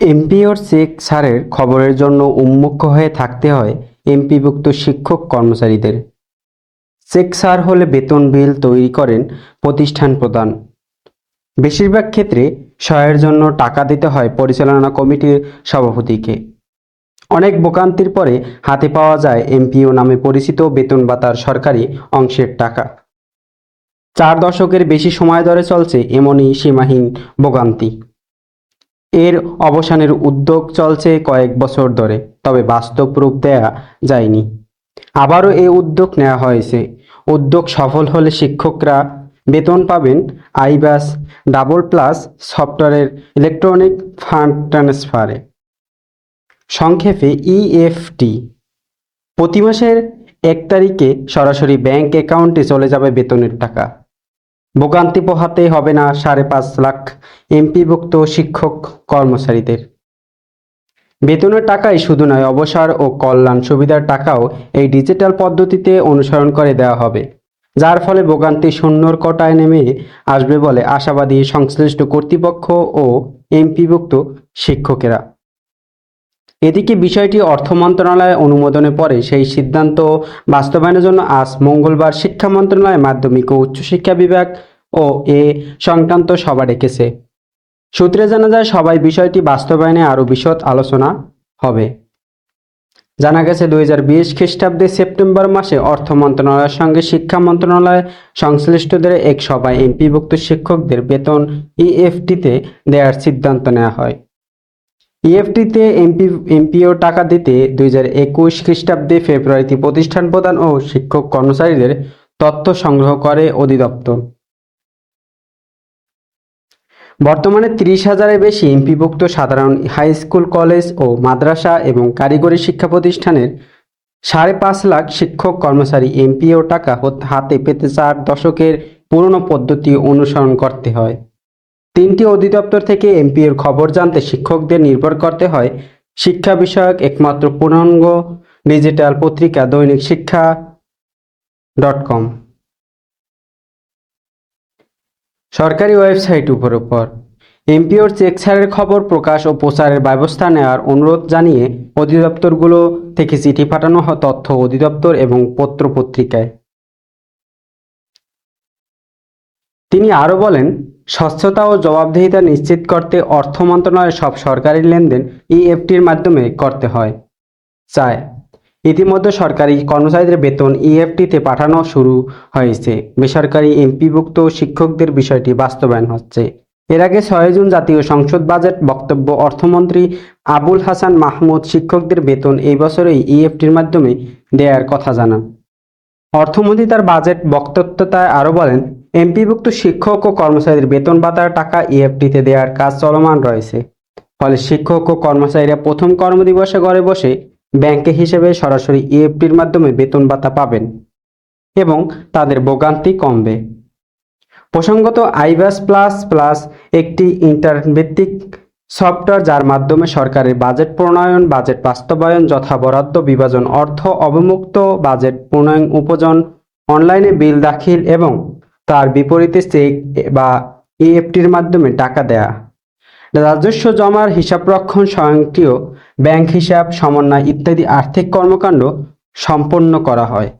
এমপিওর check ছাড়ের খবরের জন্য উন্মুখ হয়ে থাকতে হয় এমপিভুক্ত শিক্ষক কর্মচারীদের। চেক ছাড় হলে বেতন বিল তৈরি করেন প্রতিষ্ঠান প্রদান বেশিরভাগ ক্ষেত্রে সহায়ের জন্য টাকা দিতে হয় পরিচালনা কমিটির সভাপতিকে। অনেক বোকান্তির পরে হাতে পাওয়া যায় এমপিও নামে পরিচিত বেতন ভাতার সরকারি অংশের টাকা। চার দশকের বেশি সময় ধরে চলছে এমনই সীমাহীন ভোগান্তি। এর অবসানের উদ্যোগ চলছে কয়েক বছর ধরে, তবে বাস্তব রূপ দেয়া যায়নি। আবারও এই উদ্যোগ নেওয়া হয়েছে। উদ্যোগ সফল হলে শিক্ষকরা বেতন পাবেন আইবাস ডাবল প্লাস সফটওয়্যারের ইলেকট্রনিক ফান্ড ট্রান্সফারে। সংক্ষেপে ইএফটি প্রতি মাসের এক তারিখে সরাসরি ব্যাংক অ্যাকাউন্টে চলে যাবে বেতনের টাকা। ভোগান্তি পোহাতে হবে না সাড়ে পাঁচ লাখ এমপিভুক্ত শিক্ষক কর্মচারীদের। বেতনের টাকাই শুধু নয়, অবসর ও কল্যাণ সুবিধার টাকাও এই ডিজিটাল পদ্ধতিতে অনুসরণ করে দেওয়া হবে, যার ফলে ভোগান্তি শূন্যর কটায় নেমে আসবে বলে আশাবাদী সংশ্লিষ্ট কর্তৃপক্ষ ও এমপিভুক্ত শিক্ষকেরা। এদিকে বিষয়টি অর্থ মন্ত্রণালয়ে অনুমোদনে পরে সেই সিদ্ধান্ত বাস্তবায়নের জন্য আজ মঙ্গলবার শিক্ষা মন্ত্রণালয়, মাধ্যমিক ও উচ্চশিক্ষা বিভাগ ও এ সংক্রান্ত সভা ডেকেছে। সূত্রে জানা যায়, সবাই বিষয়টি বাস্তবায়নে আরও বিশদ আলোচনা হবে। জানা গেছে, দুই হাজার বিশ খ্রিস্টাব্দে সেপ্টেম্বর মাসে অর্থ মন্ত্রণালয়ের সঙ্গে শিক্ষা মন্ত্রণালয় সংশ্লিষ্টদের এক সভায় এমপিভুক্ত শিক্ষকদের বেতন ইএফটিতে দেওয়ার সিদ্ধান্ত নেওয়া হয়। ইএফটিতে এমপি, এমপিও টাকা দিতে দুই হাজার একুশ খ্রিস্টাব্দে ফেব্রুয়ারিতে প্রতিষ্ঠান প্রদান ও শিক্ষক কর্মচারীদের তথ্য সংগ্রহ করে অধিদপ্তর। বর্তমানে ত্রিশ হাজারের বেশি এমপিভুক্ত সাধারণ হাই স্কুল কলেজ ও মাদ্রাসা এবং কারিগরি শিক্ষা প্রতিষ্ঠানের সাড়ে পাঁচ লাখ শিক্ষক, কর্মচারী এমপিও টাকা হত- পেতে চার দশকের পুরনো পদ্ধতি অনুসরণ করতে হয়। তিনটি অধিদপ্তর থেকে এমপিওর খবর জানতে শিক্ষকদের নির্ভর করতে হয়। শিক্ষা বিষয়ক একমাত্র পূর্ণাঙ্গ ডিজিটাল পত্রিকা দৈনিক শিক্ষা ডট কম সরকারি ওয়েবসাইট উপর উপর। এমপিওর চেক ছাড়ের খবর, প্রকাশ ও প্রচারের ব্যবস্থা নেওয়ার অনুরোধ জানিয়ে অধিদপ্তরগুলো থেকে চিঠি পাঠানো হয় তথ্য অধিদপ্তর এবং পত্র পত্রিকায়। তিনি আরও বলেন, স্বচ্ছতা ও জবাবদিহিতা নিশ্চিত করতে অর্থ মন্ত্রণালয়ের সব সরকারি লেনদেন ইএফটির মাধ্যমে করতে হয়। চায় ইতিমধ্যে সরকারি কর্মচারীদের বেতন ইএফটিতে পাঠানো শুরু হয়েছে। বেসরকারি এমপিভুক্ত শিক্ষকদের বিষয়টি বাস্তবায়ন হচ্ছে। এর আগে ছয় জুন জাতীয় সংসদ বাজেট বক্তব্য অর্থমন্ত্রী আবুল হাসান মাহমুদ শিক্ষকদের বেতন এই বছরেই ইএফটির মাধ্যমে দেওয়ার কথা জানান। অর্থমন্ত্রী তার বাজেট বক্তব্যতায় আরও বলেন, এমপিভুক্ত শিক্ষক ও কর্মচারীদের বেতন ভাতার টাকা ইএফটিতে দেওয়ার কাজ চলমান রয়েছে। ফলে শিক্ষক ও কর্মচারীরা প্রথম কর্মদিবসে ঘরে বসে ব্যাংকে হিসেবে সরাসরি ইএফটির মাধ্যমে বেতন ভাতা পাবেন এবং তাদের ভোগান্তি কমবে। প্রসঙ্গত আইবাস প্লাস প্লাস একটি ইন্টারভিত্তিক সফটওয়্যার যার মাধ্যমে সরকারের বাজেট প্রণয়ন, বাজেট বাস্তবায়ন যথা বরাদ্দ বিভাজন, অর্থ অবমুক্ত, বাজেট প্রণয়ন উপজন, অনলাইনে বিল দাখিল এবং তার বিপরীতে চেক বা ইএফটির মাধ্যমে টাকা দেয়া। রাজস্ব জমার হিসাবরক্ষণ স্বয়ংক্রিয় ব্যাংক হিসাব সমন্বয় ইত্যাদি আর্থিক কর্মকাণ্ড সম্পন্ন করা হয়।